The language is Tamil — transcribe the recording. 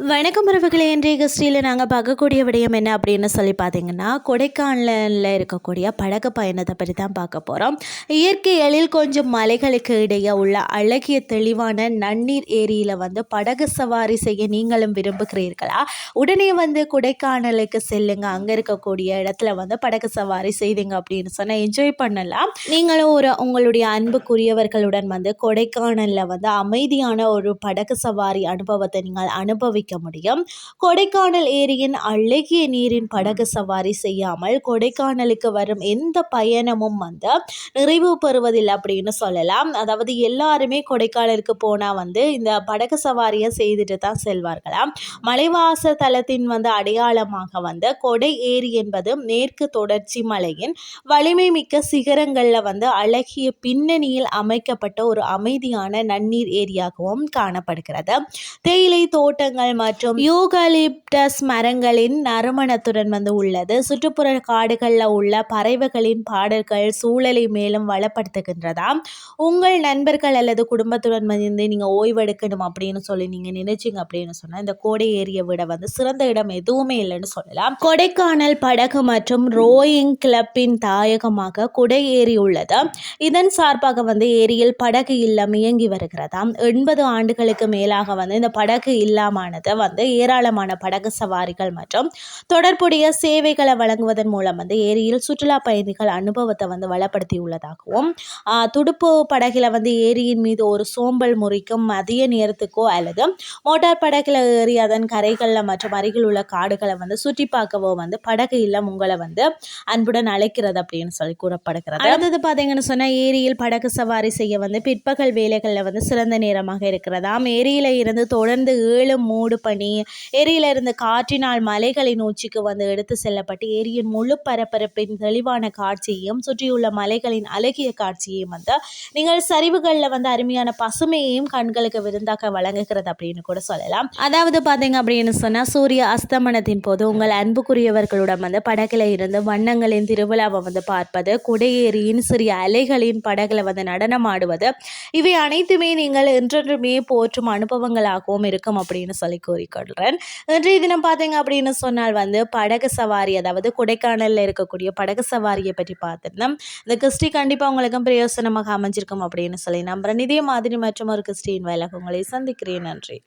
வணக்கம் உறவுகளே இன்றைய ஹிஸ்ட்ரியில் நாங்கள் பார்க்கக்கூடிய விடயம் என்ன அப்படின்னு சொல்லி பார்த்தீங்கன்னா கொடைக்கானலில் இருக்கக்கூடிய படகு பயணத்தை பற்றி தான் பார்க்க போகிறோம் இயற்கை எழில் கொஞ்சம் மலைகளுக்கு இடையே உள்ள அழகிய தெளிவான நன்னீர் ஏரியில் வந்து படகு சவாரி செய்ய நீங்களும் விரும்புகிறீர்களா? உடனே வந்து கொடைக்கானலுக்கு செல்லுங்க. அங்கே இருக்கக்கூடிய இடத்துல வந்து படகு சவாரி செய்தீங்க அப்படின்னு சொன்னால் என்ஜாய் பண்ணலாம். நீங்களும் ஒரு உங்களுடைய அன்புக்குரியவர்களுடன் வந்து கொடைக்கானலில் வந்து அமைதியான ஒரு படகு சவாரி அனுபவத்தை நீங்கள் அனுபவிக்க முடியும். கொடைக்கானல் ஏரியின் அழகிய நீரின் படகு சவாரி செய்யாமல் கொடைக்கானலுக்கு வரும் எந்த பயணமும் வந்து நிறைவு பெறுவதில்லை அப்படின்னு சொல்லலாம். அதாவது எல்லாருமே கொடைக்கானலுக்கு போனால் வந்து இந்த படகு சவாரியை செய்துட்டு தான் செல்வார்களாம். மலைவாச தலத்தின் வந்து அடையாளமாக வந்து கொடை ஏரி என்பது மேற்கு தொடர்ச்சி மலையின் வலிமை மிக்க சிகரங்களில் வந்து அழகிய பின்னணியில் அமைக்கப்பட்ட ஒரு அமைதியான நன்னீர் ஏரியாகவும் காணப்படுகிறது. தேயிலை தோட்டங்கள் மற்றும் யூகலிப்டஸ் மரங்களின் நறுமணத்துடன் வந்து உள்ளது. சுற்றுப்புற காடுகளில் உள்ள பறவைகளின் பாடல்கள் சூழலை மேலும் வளப்படுத்துகின்றதாம். உங்கள் நண்பர்கள் அல்லது குடும்பத்துடன் வந்து நீங்கள் ஓய்வெடுக்கணும் அப்படின்னு சொல்லி நீங்கள் நினைச்சிங்க அப்படின்னு சொன்னால் இந்த கோடை ஏரியை விட வந்து சிறந்த இடம் எதுவுமே இல்லைன்னு சொல்லலாம். கொடைக்கானல் படகு மற்றும் ரோயிங் கிளப்பின் தாயகமாக குடை ஏரி உள்ளது. இதன் சார்பாக வந்து ஏரியில் படகு இல்லம் இயங்கி வருகிறதாம். எண்பது ஆண்டுகளுக்கு மேலாக வந்து இந்த படகு இல்லாமானது வந்து ஏராளமான படகு சவாரிகள் மற்றும் தொடர்புடைய சேவைகளை வழங்குவதன் மூலம் வந்து ஏரியில் சுற்றுலா பயணிகள் அனுபவத்தை வந்து வளப்படுத்தி உள்ளதாகவும் துடுப்பு படகில் வந்து ஏரியின் மீது ஒரு சோம்பல் முறிக்கும் மதிய நேரத்துக்கோ அல்லது மோட்டார் படகில் ஏறி அதன் கரைகளில் மற்றும் அருகில் உள்ள காடுகளை வந்து சுற்றி பார்க்கவோ வந்து படகு இல்லம் உங்களை வந்து அன்புடன் அழைக்கிறது அப்படின்னு சொல்லி கூறப்படுகிறது. அடுத்தது பார்த்தீங்கன்னு சொன்னால் ஏரியில் படகு சவாரி செய்ய வந்து பிற்பகல் வேலைகளில் வந்து சிறந்த நேரமாக இருக்கிறதாம். ஏரியில் இருந்து தொடர்ந்து ஏழு மூடு பனி ஏரியிலிருந்து காற்றினால் மலைகளின் உச்சிக்கு வந்து எடுத்து செல்லப்பட்டு ஏரியின் முழு பரப்பரப்பின் தெளிவான காட்சியையும் சுற்றியுள்ள மலைகளின் அழகிய காட்சியையும் வந்து நீங்கள் சரிவுகளில் வந்து அருமையான பசுமையையும் கண்களுக்கு விருந்தாக வழங்குகிறது அப்படின்னு கூட சொல்லலாம். அதாவது பார்த்தீங்க அப்படின்னு சொன்னால் சூரிய அஸ்தமனத்தின் போது உங்கள் அன்புக்குரியவர்களுடன் வந்து படகில் இருந்து வண்ணங்களின் திருவிழாவை வந்து பார்ப்பது குடையேறியின் சிறிய அலைகளின் படகுல வந்து நடனமாடுவது இவை அனைத்துமே நீங்கள் என்றென்றுமே போற்றும் அனுபவங்களாகவும் இருக்கும் அப்படின்னு சொல்லி கூறிக்கொள்கிறேன் இன்றைய தினம் பார்த்தீங்க அப்படின்னு சொன்னால் வந்து படகு சவாரி அதாவது கொடைக்கானலில் இருக்கக்கூடிய படகு சவாரியை பற்றி பார்த்துருந்தோம். இந்த கிறிஸ்டி கண்டிப்பாக உங்களுக்கும் பிரயோசனமாக அமைஞ்சிருக்கும் அப்படின்னு சொல்லி நம்புகிறேன் இதே மாதிரி மற்றும் ஒரு கிறிஸ்டின் வேலை உங்களை சந்திக்கிறேன். நன்றி.